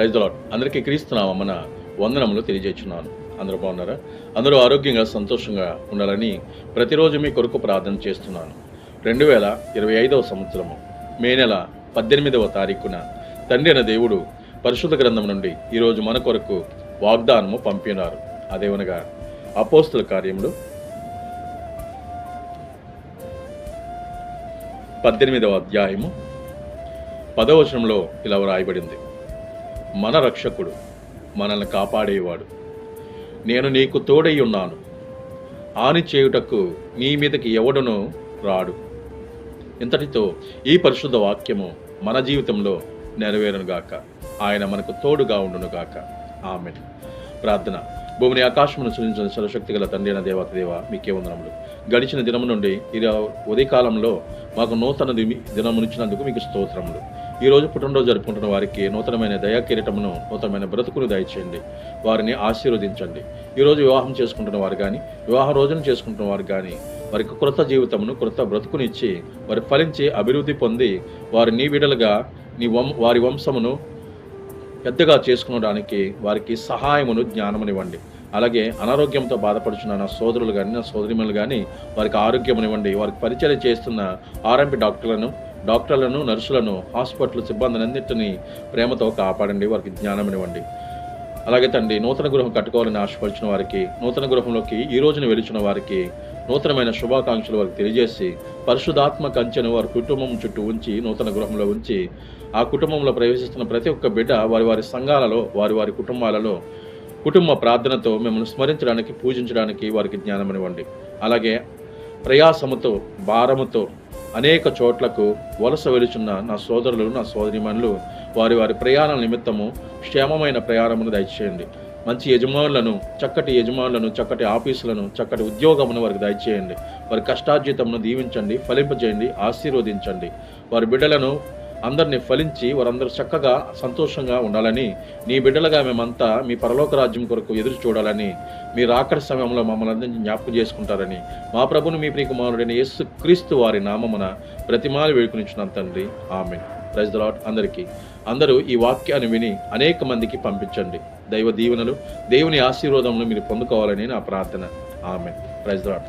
Praise lot అందరికీ క్రీస్తున్నామా మన వందనములు తెలియజేస్తున్నాను అందరూ బాగున్నారా? అందరూ ఆరోగ్యంగా సంతోషంగా ఉండాలని ప్రతిరోజు మీ కొరకు ప్రార్థన చేస్తున్నాను. రెండు వేల ఇరవై ఐదవ సంవత్సరము మే నెల పద్దెనిమిదవ తారీఖున తండ్రి అయిన దేవుడు పరిశుద్ధ గ్రంథం నుండి ఈరోజు మన కొరకు వాగ్దానము పంపినారు. అదేవనగా అపోస్తుల కార్యములు పద్దెనిమిదవ అధ్యాయము పదవచనంలో ఇలా వ్రాయబడింది. మన రక్షకుడు మనల్ని కాపాడేవాడు. నేను నీకు తోడై ఉన్నాను. ఆని చేయుటకు నీ మీదకి ఎవడును రాడు. ఇంతటితో ఈ పరిశుద్ధ వాక్యము మన జీవితంలో నెరవేరునుగాక. ఆయన మనకు తోడుగా ఉండునుగాక. ఆమె ప్రార్థన. భూమిని ఆకాశమును సృజించిన సర్వశక్తి గల తండ్రి అయిన దేవత దేవ మీకే వందనములు. గడిచిన దినము నుండి ఇది ఉదయకాలంలో మాకు నూతన దిమి- దినమునిచ్చినందుకు మీకు స్తోత్రములు. ఈరోజు పుట్టినరోజు జరుపుకుంటున్న వారికి నూతనమైన దయా కిరీటమును నూతనమైన బ్రతుకును దయచేయండి. వారిని ఆశీర్వదించండి. ఈరోజు వివాహం చేసుకుంటున్న వారు కానీ వివాహ రోజున చేసుకుంటున్న వారు కానీ వారికి కృత జీవితమును కృత బ్రతుకునిచ్చి వారి ఫలించి అభివృద్ధి పొంది వారి నీ విడలుగా నీ వం వారి వంశమును పెద్దగా చేసుకునడానికి వారికి సహాయమును జ్ఞానమునివ్వండి. అలాగే అనారోగ్యంతో బాధపడుచున్న నా సోదరులు కానీ నా సోదరిమలు కానీ వారికి ఆరోగ్యమునివ్వండి. వారికి పరిచయం చేస్తున్న ఆర్ఎంపి డాక్టర్లను డాక్టర్లను నర్సులను హాస్పిటల్ సిబ్బందిని అన్నింటినీ ప్రేమతో కాపాడండి వారికి జ్ఞానం ఇవ్వండి. అలాగే తండ్రి నూతన గృహం కట్టుకోవాలని ఆశపడిచిన వారికి నూతన గృహంలోకి ఈ రోజున వెలిచిన వారికి నూతనమైన శుభాకాంక్షలు వారికి తెలియజేసి పరిశుధాత్మ కంచెను వారి కుటుంబం చుట్టూ ఉంచి నూతన గృహంలో ఉంచి ఆ కుటుంబంలో ప్రవేశిస్తున్న ప్రతి ఒక్క బిడ్డ వారి వారి సంఘాలలో వారి వారి కుటుంబాలలో కుటుంబ ప్రార్థనతో మిమ్మల్ని స్మరించడానికి పూజించడానికి వారికి జ్ఞానమనివ్వండి అలాగే ప్రయాసముతో భారముతో అనేక చోట్లకు వలస వెలుచున్న నా సోదరులు నా సోదరిమణులు వారి వారి ప్రయాణాల నిమిత్తము క్షేమమైన ప్రయాణమును దయచేయండి. మంచి యజమానులను చక్కటి యజమానులను చక్కటి ఆఫీసులను చక్కటి ఉద్యోగమును వారికి దయచేయండి. వారి కష్టార్జితమును దీవించండి ఫలింపజేయండి ఆశీర్వదించండి. వారి బిడ్డలను అందరినీ ఫలించి వారందరూ చక్కగా సంతోషంగా ఉండాలని నీ బిడ్డలుగా మేమంతా మీ పరలోక రాజ్యం కొరకు ఎదురు చూడాలని మీరు రాకడ సమయంలో మమ్మల్ని అందరినీ జ్ఞాపకం చేసుకుంటారని మా ప్రభుని మీ ప్రియకుమారుడైన యేసు క్రీస్తు వారి నామమున ప్రతిమాలు వేడుకునిచ్చిన తండ్రి. ఆమె ప్రైజ్ లాట్ అందరికీ అందరూ ఈ వాక్యాన్ని విని అనేక మందికి పంపించండి. దైవ దీవెనలు దేవుని ఆశీర్వాదములు మీరు పొందుకోవాలని నా ప్రార్థన. ఆమె ప్రైజ్ లాట్